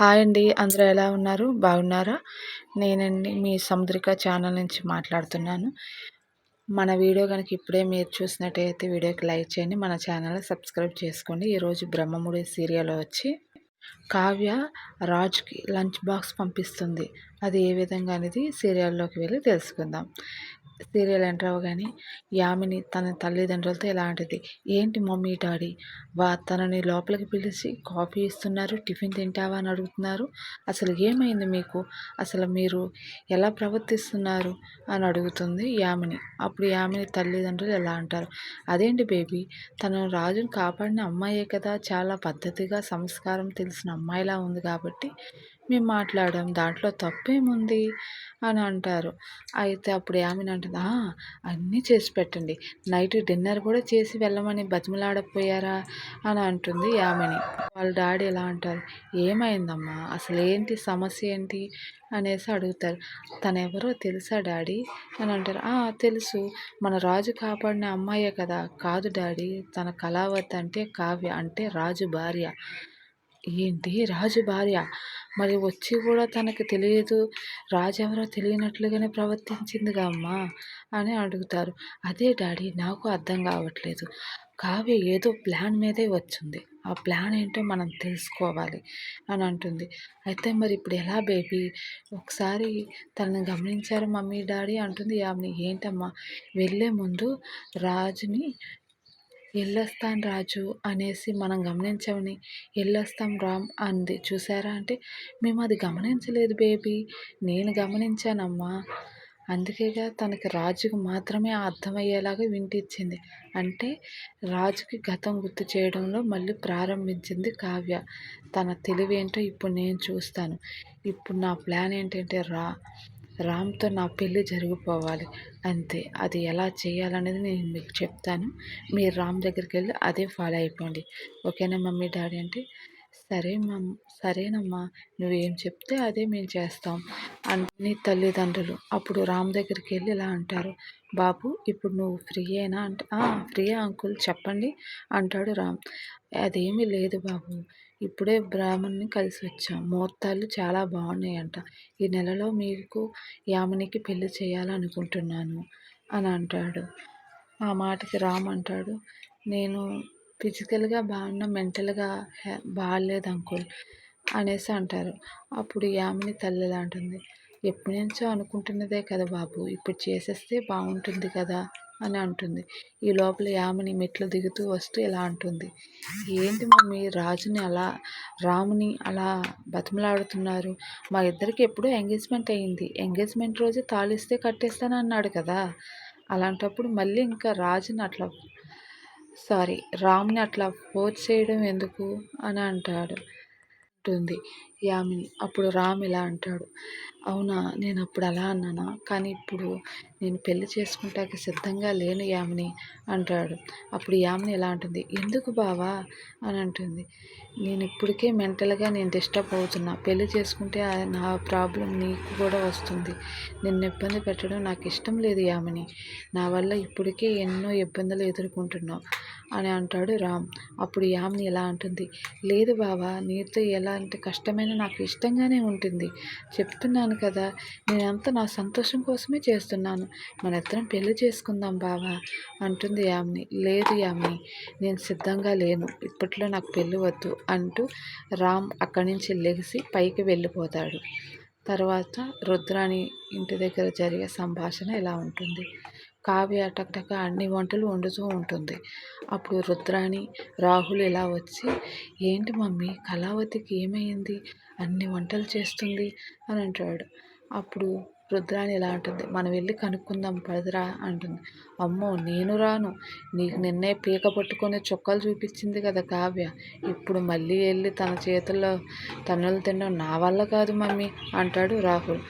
Hi అండి. అందరూ ఎలా ఉన్నారు? బాగున్నారా? నేనండి మీ సముద్రిక ఛానల్ నుంచి మాట్లాడుతున్నాను. మన వీడియో కనుక ఇప్పుడే మీరు చూసినట్టయితే వీడియోకి లైక్ చేయండి. మన ఛానల్ సబ్స్క్రైబ్ చేసుకోండి. ఈరోజు బ్రహ్మముడి సీరియల్ వచ్చి కావ్య రాజ్కి లంచ్ బాక్స్ పంపిస్తుంది. అది ఏ విధంగా అనేది సీరియల్లోకి వెళ్ళి తెలుసుకుందాం. సీరియల్ ఎంటర్ అవ్వగానే యామిని తన తల్లిదండ్రులతో ఎలాంటిది? ఏంటి మమ్మీ డాడీ? వా తనని లోపలికి పిలిచి కాఫీ ఇస్తున్నారు టిఫిన్ తింటావా అని అడుగుతున్నారు. అసలు ఏమైంది మీకు? అసలు మీరు ఎలా ప్రవర్తిస్తున్నారు? అని అడుగుతుంది యామిని అప్పుడు యామిని తల్లిదండ్రులు ఎలా అంటారు? అదేంటి బేబీ? తను రాజును కాపాడిన అమ్మాయే కదా. చాలా పద్ధతిగా సంస్కారం తెలిసిన అమ్మాయిలా ఉంది కాబట్టి మేము మాట్లాడాం దాంట్లో తప్పేముంది? అని అంటారు. అయితే అప్పుడు యామిని అంటుంది అన్నీ చేసి పెట్టండి. నైట్ డిన్నర్ కూడా చేసి వెళ్ళమని బతిమలాడపోయారా? అని అంటుంది యామిని. వాళ్ళ డాడీ ఎలా అంటారు ఏమైందమ్మా? అసలు ఏంటి సమస్య ఏంటి? అనేసి అడుగుతారు. తనెవరో ఎవరో తెలుసా డాడీ? అని అంటారు. తెలుసు. మన రాజు కాపాడిన అమ్మాయే కదా. కాదు డాడీ తన కళావతి అంటే కావ్య అంటే రాజు భార్య. ఏంటి? రాజు భార్య? మరి వచ్చి కూడా తనకు తెలియదు. రాజు ఎవరో తెలియనట్లుగానే ప్రవర్తించిందిగా అమ్మా అని అడుగుతారు. అదే డాడీ నాకు అర్థం కావట్లేదు. కావ్య ఏదో ప్లాన్ మీదే వచ్చింది. ఆ ప్లాన్ ఏంటో మనం తెలుసుకోవాలి అని అంటుంది. అయితే మరి ఇప్పుడు ఎలా బేబీ? ఒకసారి తనని గమనించారు మమ్మీ డాడీ అంటుంది. ఆమె ఏంటమ్మా? వెళ్ళే ముందు రాజుని ఎల్లొస్తాను రాజు అనేసి మనం గమనించమని. ఎల్లొస్తాం రామ్ అంది. చూసారా అంటే మేము అది గమనించలేదు బేబీ. నేను గమనించానమ్మా. అందుకేగా తనకి రాజుకు మాత్రమే అర్థమయ్యేలాగా వింటిచ్చింది. అంటే రాజుకి గతం గుర్తు చేయడంలో మళ్ళీ ప్రారంభించింది కావ్య. తన తెలివేంటో ఇప్పుడు నేను చూస్తాను. ఇప్పుడు నా ప్లాన్ ఏంటంటే రా. రామ్తో నా పెళ్ళి జరిగిపోవాలి అంతే. అది ఎలా చేయాలనేది నేను మీకు చెప్తాను. మీరు రామ్ దగ్గరికి వెళ్ళి అదే ఫాలో అయిపోండి. ఓకేనా మమ్మీ డాడీ అంటే? సరే మమ్ సరేనమ్మా. నువ్వేం చెప్తే అదే మేము చేస్తాం. అన్ని తల్లిదండ్రులు అప్పుడు రామ్ దగ్గరికి వెళ్ళి ఇలా అంటారు. బాబు ఇప్పుడు నువ్వు ఫ్రీ అయినా అంటే ఫ్రీయే అంకుల్ చెప్పండి అంటాడు రామ్. అదేమీ లేదు బాబు. ఇప్పుడే బ్రాహ్మణ్ని కలిసి వచ్చాం ముహూర్తాలు చాలా బాగున్నాయంట. ఈ నెలలో మీకు యామినికి పెళ్ళి చేయాలనుకుంటున్నాను అని అంటాడు. ఆ మాటకి రామ్ అంటాడు నేను ఫిజికల్గా బాగున్నా మెంటల్గా బాగాలేదు అంకుల్ అనేసి అంటారు. అప్పుడు యామిని తల్లి అంటుంది ఎప్పటి నుంచో అనుకుంటున్నదే కదా బాబు ఇప్పుడు చేసేస్తే బాగుంటుంది కదా అని అంటుంది. ఈ లోపల యామిని మెట్లు దిగుతూ వస్తూ ఇలా అంటుంది. ఏంటి మమ్మీ రాజుని అలా రాముని అలా బతిమలాడుతున్నారు? మా ఇద్దరికి ఎప్పుడూ ఎంగేజ్మెంట్ అయ్యింది ఎంగేజ్మెంట్ రోజు తాళిస్తే కట్టేస్తాను అన్నాడు కదా? అలాంటప్పుడు మళ్ళీ ఇంకా రాజుని అట్లా సారీ రామ్ని అట్లా ఫోర్స్ చేయడం ఎందుకు? అని అంటాడు. అంటుంది. యామిని. అప్పుడు రామ్ ఇలా అంటాడు. అవునా నేను అప్పుడు అలా అన్నానా? కానీ ఇప్పుడు నేను పెళ్ళి చేసుకుంటానికి సిద్ధంగా లేను యామిని అంటాడు. అప్పుడు యామిని ఇలా అంటుంది. ఎందుకు బావా? అని అంటుంది. నేను ఇప్పటికే మెంటల్గా నేను డిస్టర్బ్ అవుతున్నా. పెళ్ళి చేసుకుంటే నా ప్రాబ్లం నీకు కూడా వస్తుంది. నిన్ను ఇబ్బంది పెట్టడం నాకు ఇష్టం లేదు యామిని. నా వల్ల ఇప్పటికే ఎన్నో ఇబ్బందులు ఎదుర్కొంటున్నావు. అని అంటాడు రామ్. అప్పుడు యామిని ఎలా అంటుంది? లేదు బావా నీతో ఎలాంటి కష్టమైన నాకు ఇష్టంగానే ఉంటుంది. చెప్తున్నాను కదా నేనంతా నా సంతోషం కోసమే చేస్తున్నాను. మనిద్దరం పెళ్ళి చేసుకుందాం బావా అంటుంది యామిని. లేదు యామిని నేను సిద్ధంగా లేను. ఇప్పట్లో నాకు పెళ్ళి వద్దు అంటూ రామ్ అక్కడి నుంచి లెగిసి పైకి వెళ్ళిపోతాడు. తర్వాత రుద్రాణి ఇంటి దగ్గర జరిగే సంభాషణ ఇలా ఉంటుంది. కావ్య టక్టక అన్ని వంటలు వండుతూ ఉంటుంది. అప్పుడు రుద్రాణి రాహుల్ ఇలా వచ్చి ఏంటి మమ్మీ కళావతికి ఏమైంది? అన్ని వంటలు చేస్తుంది అని అంటాడు. అప్పుడు రుద్రాణి ఇలా అంటుంది. మనం వెళ్ళి కనుక్కుందాం పదరా అంటుంది. అమ్మో నేను రాను. నీకు నిన్నే పీక పట్టుకొని చుక్కలు చూపించింది కదా కావ్య. ఇప్పుడు మళ్ళీ వెళ్ళి తన చేతుల్లో తన్నులు తినడం నా వల్ల కాదు మమ్మీ అంటాడు రాహుల్.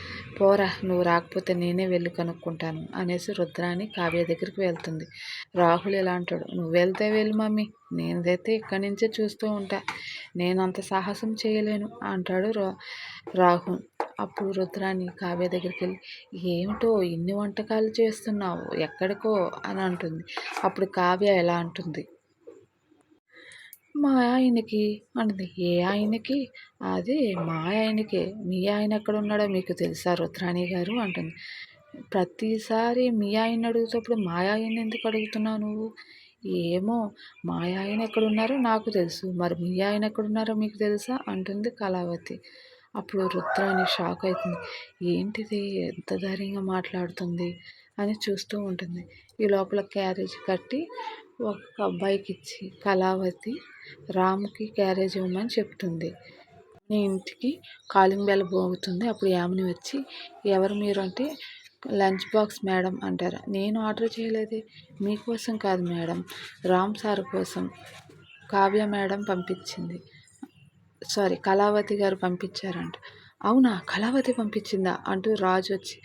పోరా నువ్వు రాకపోతే నేనే వెళ్ళి కనుక్కుంటాను అనేసి రుద్రాణి కావ్య దగ్గరికి వెళ్తుంది. రాహుల్ ఎలా అంటాడు. నువ్వు వెళ్తే వెళ్ళి మమ్మీ. నేనైతే ఇక్కడి నుంచే చూస్తూ ఉంటా. నేను అంత సాహసం చేయలేను అంటాడు రాహుల్. అప్పుడు రుద్రాణి కావ్య దగ్గరికి వెళ్ళి ఏమిటో ఇన్ని వంటకాలు చేస్తున్నావు? ఎక్కడికో? అని అంటుంది. అప్పుడు కావ్య ఎలా అంటుంది. మా ఆయనకి అంటుంది. ఏ ఆయనకి? అది మా ఆయనకే. మీ ఆయన ఎక్కడ ఉన్నాడో మీకు తెలుసా రుద్రాణి గారు? అంటుంది. ప్రతిసారి మీ ఆయన అడుగుతప్పుడు మా ఆయన ఎందుకు అడుగుతున్నావు నువ్వు? ఏమో మా ఆయన ఎక్కడున్నారో నాకు తెలుసు. మరి మీ ఆయన ఎక్కడున్నారో మీకు తెలుసా? అంటుంది కళావతి. అప్పుడు రుద్రాని షాక్ అవుతుంది ఏంటిది? ఎంత ధైర్యంగా మాట్లాడుతుంది? అని చూస్తూ ఉంటుంది. ఈ లోపల క్యారేజ్ కట్టి ఒక అబ్బాయికి ఇచ్చి కళావతి రాముకి క్యారేజ్ ఇవ్వమని చెప్తుంది. నీ ఇంటికి కాలింగ్ బెల్ పోగుతుంది. అప్పుడు యామిని వచ్చి ఎవరు మీరు? అంటే లంచ్ బాక్స్ మేడం అంటారు. నేను ఆర్డర్ చేయలేదే. మీకోసం కాదు మేడం. రామ్ సార్ కోసం కావ్య మేడం పంపించింది. సారీ కళావతి గారు పంపించారంట. అవునా? కళావతి పంపించిందా? అంటూ రాజు వచ్చి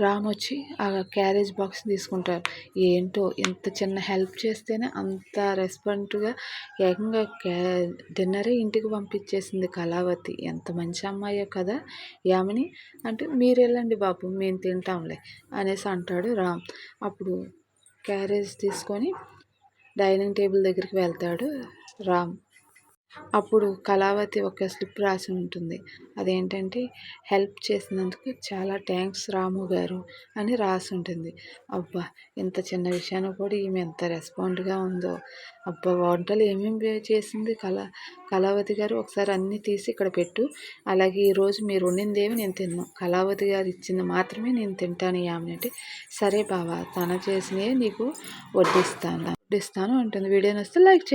రామ్ వచ్చి ఆ క్యారేజ్ బాక్స్ తీసుకుంటారు. ఏంటో ఇంత చిన్న హెల్ప్ చేస్తేనే అంత రెస్పాండ్గా ఏకంగా క్యా డిన్నరే ఇంటికి పంపించేసింది కళావతి. ఎంత మంచి అమ్మాయో కదా యామిని. అంటే మీరు వెళ్ళండి బాబు మేము తింటాంలే అనేసి అంటాడు రామ్. అప్పుడు క్యారేజ్ తీసుకొని డైనింగ్ టేబుల్ దగ్గరికి వెళ్తాడు రామ్. అప్పుడు కళావతి ఒక స్లిప్ రాసి ఉంటుంది. అదేంటంటే హెల్ప్ చేసినందుకు చాలా థ్యాంక్స్ రాము గారు అని రాసి ఉంటుంది. అబ్బా ఇంత చిన్న విషయాన్ని కూడా ఈమె ఎంత రెస్పాండ్గా ఉందో. అబ్బా వంటలు ఏమేమి చేసింది కళా కళావతి గారు? ఒకసారి అన్నీ తీసి ఇక్కడ పెట్టు. అలాగే ఈరోజు మీరు వండిందేమి నేను తిన్నాను కళావతి గారు ఇచ్చింది మాత్రమే నేను తింటాను ఆమె అంటే సరే బావా తన చేసినవి నీకు వడ్డిస్తాను. వడ్డిస్తాను అంటుంది. వీడియో వస్తే లైక్